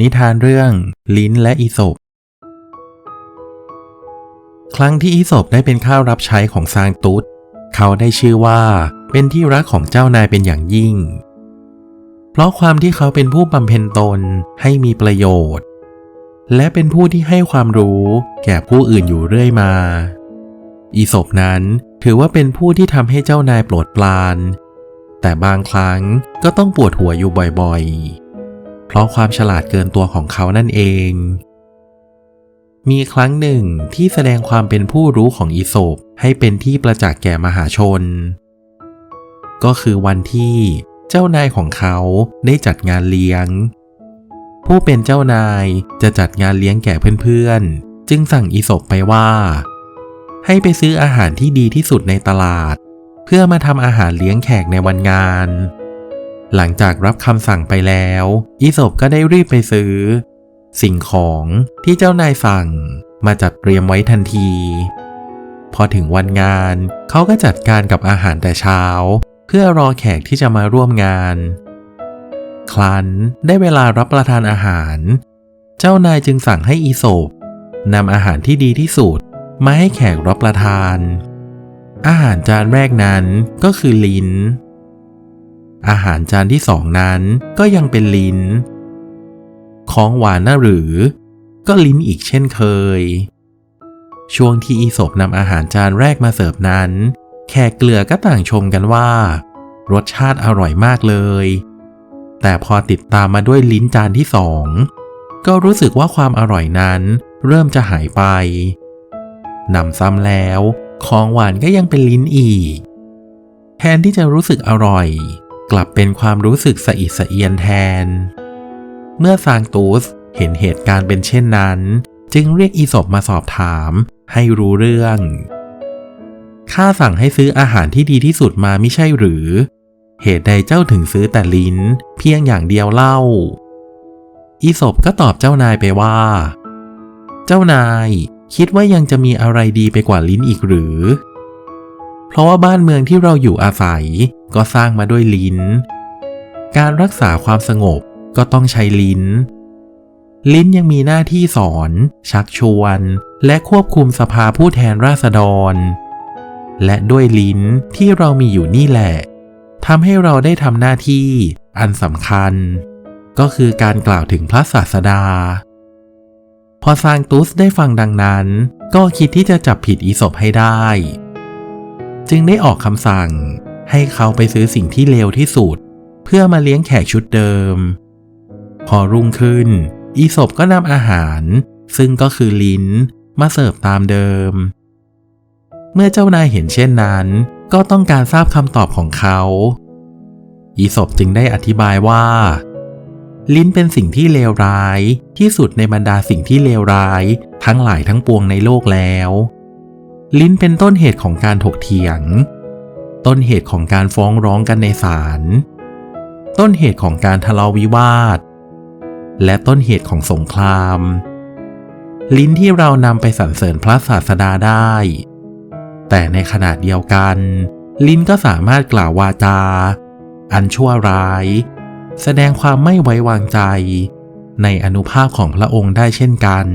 นิทานเรื่องลิ้นและอีศบครั้งที่อีศบได้เป็นข้าวรับใช้ของซางตุดเขาได้ชื่อว่าเป็นที่รักของเจ้านายเป็นอย่างยิ่ง เพราะความที่เขาเป็นผู้บำเพ็ญตนให้มีประโยชน์ และเป็นผู้ที่ให้ความรู้แก่ผู้อื่นอยู่เรื่อยมา อีศบนั้นถือว่าเป็นผู้ที่ทำให้เจ้านายโปรดปราน แต่บางครั้งก็ต้องปวดหัวอยู่บ่อยๆ เพราะความฉลาดเกินตัวของเขานั่นเอง มีครั้งหนึ่งที่แสดงความเป็นผู้รู้ของอีโศบให้เป็นที่ประจักษ์แก่มหาชน ก็คือวันที่เจ้านายของเขาได้จัดงานเลี้ยง ผู้เป็นเจ้านายจะจัดงานเลี้ยงแก่เพื่อนๆ จึงสั่งอีศบไปว่า ให้ไปซื้ออาหารที่ดีที่สุดในตลาด เพื่อมาทำอาหารเลี้ยงแขกในวันงาน หลังจากรับคำสั่งไปแล้ว อีศบก็ได้รีบไปซื้อ สิ่งของที่เจ้านายสั่งมาจัดเตรียมไว้ทันที พอถึงวันงาน เขาก็จัดการกับอาหารแต่เช้า เพื่อรอแขกที่จะมาร่วมงาน ครั้นได้เวลารับประทานอาหาร เจ้านายจึงสั่งให้อีโศบนำอาหารที่ดีที่สุดมาให้แขกรับประทาน อาหารจานแรกนั้นก็คือลิ้น อาหารจานที่สองนั้นก็ยังเป็นลิ้น ของหวานน่ะหรือ ก็ลิ้นอีกเช่นเคย ช่วงที่อีศบนำอาหารจานแรกมาเสิร์ฟนั้น แขกเกลือก็ต่างชมกันว่า รสชาติอร่อยมากเลย แต่พอติดตามมาด้วยลิ้นจานที่สองก็รู้สึกว่าความอร่อยนั้นเริ่มจะหายไปนำซ้ำแล้ว ของหวานก็ยังเป็นลิ้นอีก แทนที่จะรู้สึกอร่อย กลับเป็นความรู้สึกสะอิดสะเอียนแทน เมื่อซางตูสเห็นเหตุการณ์เป็นเช่นนั้น จึงเรียกอีศบมาสอบถามให้รู้เรื่อง ข้าสั่งให้ซื้ออาหารที่ดีที่สุดมาไม่ใช่หรือ เหตุใดเจ้าถึงซื้อแต่ลิ้น เพียงอย่างเดียวเล่า อีศบก็ตอบเจ้านายไปว่า เจ้านายคิดว่ายังจะมีอะไรดีไปกว่าลิ้นอีกหรือ เพราะว่าบ้านเมืองที่เราอยู่อาศัยก็สร้างมาด้วยลิ้น การรักษาความสงบก็ต้องใช้ลิ้น ลิ้นยังมีหน้าที่สอน ชักชวน และควบคุมสภาผู้แทนราษฎร และด้วยลิ้นที่เรามีอยู่นี่แหละทำให้เราได้ทำหน้าที่อันสำคัญ ก็คือการกล่าวถึงพระศาสดา พอซางตุสได้ฟังดังนั้น ก็คิดที่จะจับผิดอีศบให้ได้ จึงได้ออกคำสั่ง ให้เขาไปซื้อสิ่งที่เลวที่สุด เพื่อมาเลี้ยงแขกชุดเดิม พอรุ่งขึ้น อีศบก็นำอาหาร ซึ่งก็คือลิ้นมาเสิร์ฟตามเดิม เมื่อเจ้านายเห็นเช่นนั้น ก็ต้องการทราบคำตอบของเขาอีศบจึงได้อธิบายว่า ลิ้นเป็นสิ่งที่เลวร้ายที่สุดในบรรดาสิ่งที่เลวร้ายทั้งหลายทั้งปวงในโลกแล้ว ลิ้นเป็นต้นเหตุของการถกเถียง ต้นเหตุของการฟ้องร้องกันในศาล ต้นเหตุของการทะเลาะวิวาท และต้นเหตุของสงคราม ลิ้นที่เรานำไปสรรเสริญพระศาสดาได้ แต่ในขณะเดียวกัน ลิ้นก็สามารถกล่าววาจา อันชั่วร้าย แสดงความไม่ไว้วางใจ ในอนุภาพของพระองค์ได้เช่นกัน